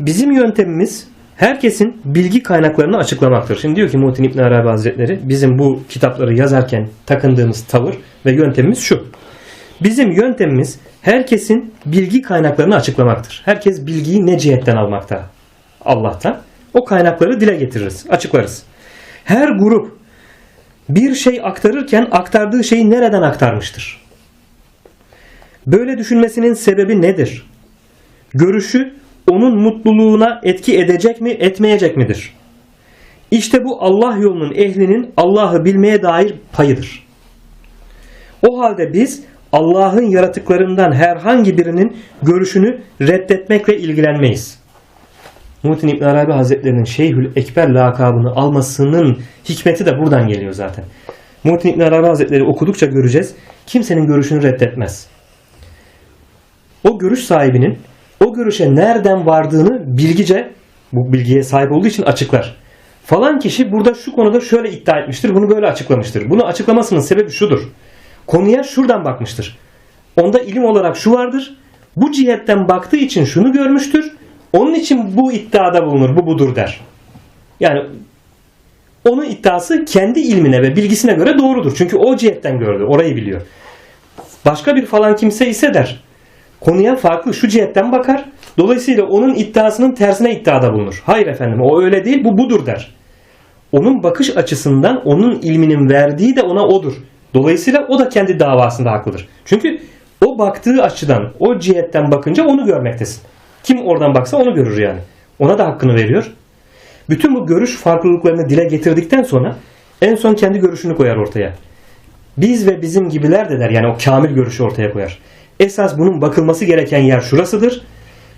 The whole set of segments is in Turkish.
Bizim yöntemimiz herkesin bilgi kaynaklarını açıklamaktır. Şimdi diyor ki Muhittin İbn Arabi Hazretleri bizim bu kitapları yazarken takındığımız tavır ve yöntemimiz şu. Bizim yöntemimiz herkesin bilgi kaynaklarını açıklamaktır. Herkes bilgiyi ne cihetten almakta? Allah'tan. O kaynakları dile getiririz, açıklarız. Her grup bir şey aktarırken aktardığı şeyi nereden aktarmıştır? Böyle düşünmesinin sebebi nedir? Görüşü onun mutluluğuna etki edecek mi, etmeyecek midir? İşte bu Allah yolunun ehlinin Allah'ı bilmeye dair payıdır. O halde biz Allah'ın yaratıklarından herhangi birinin görüşünü reddetmekle ilgilenmeyiz. Muhittin İbn Arabi Hazretlerinin Şeyhül Ekber lakabını almasının hikmeti de buradan geliyor zaten. Muhittin İbn Arabi Hazretleri okudukça göreceğiz. Kimsenin görüşünü reddetmez. O görüş sahibinin o görüşe nereden vardığını bilgice bu bilgiye sahip olduğu için açıklar. Falan kişi burada şu konuda şöyle iddia etmiştir, bunu böyle açıklamıştır. Bunu açıklamasının sebebi şudur. Konuya şuradan bakmıştır. Onda ilim olarak şu vardır. Bu cihetten baktığı için şunu görmüştür. Onun için bu iddiada bulunur, bu budur der. Yani onun iddiası kendi ilmine ve bilgisine göre doğrudur. Çünkü o cihetten gördü, orayı biliyor. Başka bir falan kimse ise der. Konuya farklı şu cihetten bakar. Dolayısıyla onun iddiasının tersine iddiada bulunur. Hayır efendim o öyle değil bu budur der. Onun bakış açısından onun ilminin verdiği de ona odur. Dolayısıyla o da kendi davasında haklıdır. Çünkü o baktığı açıdan, o cihetten bakınca onu görmektesin. Kim oradan baksa onu görür yani. Ona da hakkını veriyor. Bütün bu görüş farklılıklarını dile getirdikten sonra en son kendi görüşünü koyar ortaya. Biz ve bizim gibiler de der yani o kamil görüşü ortaya koyar. Esas bunun bakılması gereken yer şurasıdır.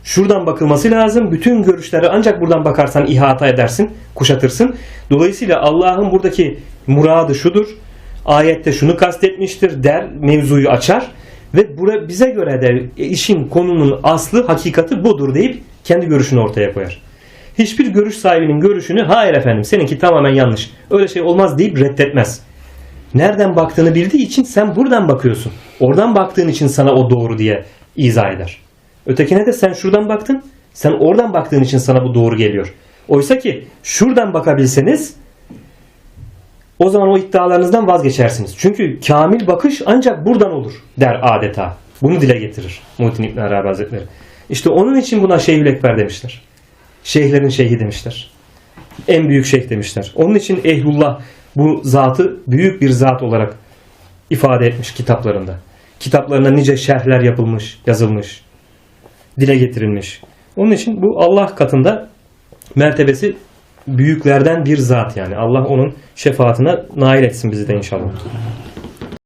Şuradan bakılması lazım. Bütün görüşlere ancak buradan bakarsan ihata edersin, kuşatırsın. Dolayısıyla Allah'ın buradaki muradı şudur. Ayette şunu kastetmiştir der, mevzuyu açar ve bura bize göre de işin konunun aslı, hakikati budur deyip kendi görüşünü ortaya koyar. Hiçbir görüş sahibinin görüşünü hayır efendim seninki tamamen yanlış. Öyle şey olmaz deyip reddetmez. Nereden baktığını bildiği için sen buradan bakıyorsun. Oradan baktığın için sana o doğru diye izah eder. Ötekine de sen şuradan baktın. Sen oradan baktığın için sana bu doğru geliyor. Oysa ki şuradan bakabilseniz o zaman o iddialarınızdan vazgeçersiniz. Çünkü kamil bakış ancak buradan olur der adeta. Bunu dile getirir Muhittin İbn Arabi Hazretleri. İşte onun için buna Şeyhül Ekber demişler. Şeyhlerin şeyhi demişler. En büyük şeyh demişler. Onun için Ehlullah bu zatı büyük bir zat olarak ifade etmiş kitaplarında. Kitaplarına nice şerhler yapılmış, yazılmış, dile getirilmiş. Onun için bu Allah katında mertebesi büyüklerden bir zat yani. Allah onun şefaatine nail etsin bizi de inşallah.